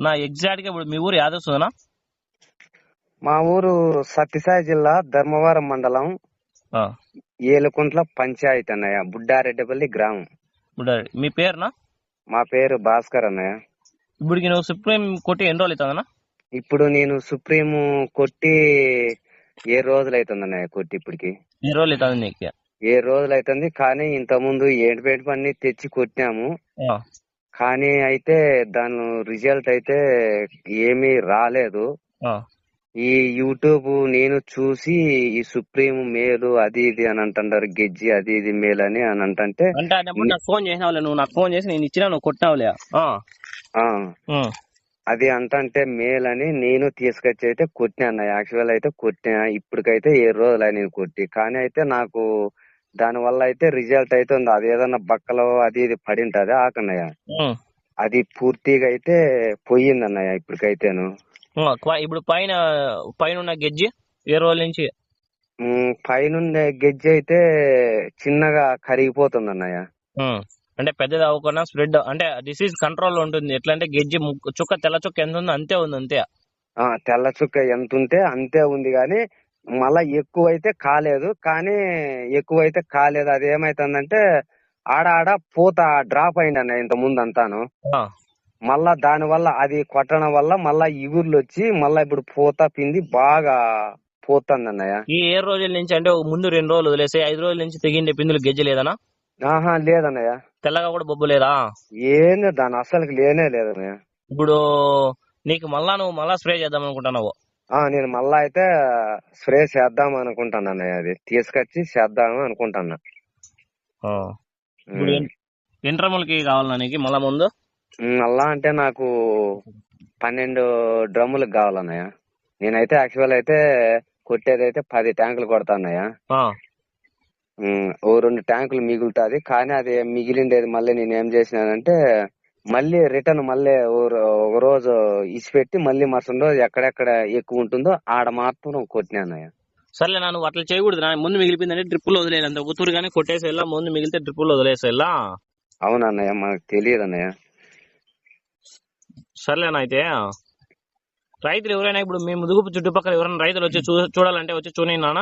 నా ఎగ్జాక్ట్గా ఇప్పుడు మీ ఊరు యాదవ్ మా ఊరు సత్యసాయి జిల్లా ధర్మవరం మండలం ఏలుకుంట్ల పంచాయతీ అన్నయ్య బుడ్డారెడ్డిపల్లి గ్రామం. మీ పేరునా? మా పేరు భాస్కర్ అన్నయ్య. ఇప్పుడు నువ్వు సుప్రీం కొట్టి ఎన్ని రోజులు అవుతుందన్నా? ఇప్పుడు నేను సుప్రీం కొట్టి ఏ రోజులు అవుతుంది అన్నయ్య కొట్టి ఇప్పటికి? ఎన్ని రోజులు అవుతుంది ఏ రోజులు అవుతుంది? కానీ ఇంత ముందు ఏంటి పని తెచ్చి కొట్టినాము. కానీ అయితే దాని రిజల్ట్ అయితే ఏమీ రాలేదు. ఈ యూట్యూబ్ నేను చూసి ఈ సుప్రీం మేలు అది ఇది అని అంటుంటారు గెజ్జి అది ఇది మేలు అని అని అంటే నాకు ఫోన్ చేసినావులే నువ్వు నాకు ఫోన్ చేసి నేను ఇచ్చినా నువ్వు కొట్టినావులే అది అంటంటే మేల్ అని నేను తీసుకొచ్చి అయితే కొట్టినా యాక్చువల్ అయితే కొట్టినా ఇప్పటికైతే ఏ రోజులు నేను కొట్టి. కానీ అయితే నాకు దాని వల్ల అయితే రిజల్ట్ అయితే ఉంది. అది ఏదన్నా బక్కలో అది ఇది పడి ఉంటది ఆకన్నయ్య. అది పూర్తిగా అయితే పోయింది అన్నయ్య ఇప్పటికైతేను ఇప్పుడు పైన పైన ఉన్న గెజ్జి ఏ రోజుల నుంచి? పైనుండే గెజ్జి అయితే చిన్నగా కరిగిపోతుంది అన్నయ్య అంటే పెద్దది అవ్వకుండా స్ప్రెడ్ అంటే డిసీజ్ కంట్రోల్ ఉంటుంది. ఎట్లా అంటే గెజ్జి చుక్క తెల్ల చుక్క ఎంత ఉందో అంతే ఉంది అంతే. తెల్ల చుక్క ఎంత ఉంటే అంతే ఉంది కానీ మళ్ళా ఎక్కువైతే కాలేదు. కానీ ఎక్కువైతే కాలేదు. అది ఏమైతుందంటే ఆడ ఆడ పూత డ్రాప్ అయింది అన్న ఇంత ముందు అంతాను మళ్ళా దాని వల్ల అది కొట్టడం వల్ల మళ్ళా ఇగుర్లు వచ్చి మళ్ళా ఇప్పుడు పూత పిండి బాగా పోతుంది అన్నయ్య ఈ ఏ రోజుల నుంచి అంటే ముందు రెండు రోజులు వదిలేసి ఐదు రోజుల నుంచి తెగిండే పిందులు గెజ్జి లేదనా? ఆహా లేదన్నయ్య. తెల్లగా కూడా బొబ్బు లేదా? ఏంది దాని అసలుకి లేనే లేదన్నయ్య. ఇప్పుడు నీకు మళ్ళా నువ్వు మళ్ళా స్ప్రే చేద్దాం అనుకుంటున్నావు. ఆ నేను మళ్ళా అయితే స్ప్రే చేద్దాం అనుకుంటాను అన్నయ్య. అది తీసుకొచ్చి చేద్దాం అనుకుంటున్నా ఆ. ఇప్పుడు కావాలన్నా నీకు మళ్ళా ముందు? మళ్ళా అంటే నాకు పన్నెండు డ్రమ్ములకు కావాలన్నయ్య నేనైతే యాక్చువల్ అయితే కొట్టేదైతే పది ట్యాంకులు ఉమ్, ఓ రెండు ట్యాంకులు మిగులుతాది. కానీ అది మిగిలిండేది మళ్ళీ నేను ఏం చేసినానంటే మళ్ళీ రిటర్న్ మళ్ళీ ఒక రోజు ఇసిపెట్టి మళ్ళీ మరుసటి రోజు ఎక్కడెక్కడ ఎక్కువ ఉంటుందో ఆడ మాత్రం కొట్టినానయ్య సర్లే నా నువ్వు అట్లా చేయకూడదు నా ముందు మిగిలిపోయిందంటే డ్రిప్పులు వదిలేదు అంత ఉతురు కానీ కొట్టేసి వెళ్ళా ముందు మిగిలితే డ్రిప్పులు వదిలేసి వెళ్ళా అవునన్నయ్య మనకు తెలియదు అన్నయ్య సర్లేనా అయితే. రైతులు ఎవరైనా ఇప్పుడు మీ ముదుగు చుట్టుపక్కల ఎవరైనా రైతులు వచ్చి చూడాలంటే వచ్చి చూని నాన్న.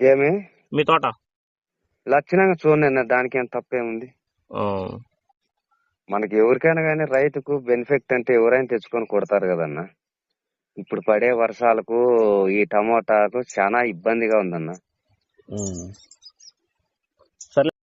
ఏమి? మీ తోట. లక్షణంగా చూడండి దానికి ఏం తప్పేముంది? మనకి ఎవరికైనా కానీ రైతుకు బెనిఫిట్ అంటే ఎవరైనా తెచ్చుకొని కొడతారు కదన్న. ఇప్పుడు పడే వర్షాలకు ఈ టమోటాకు చాలా ఇబ్బందిగా ఉందన్న.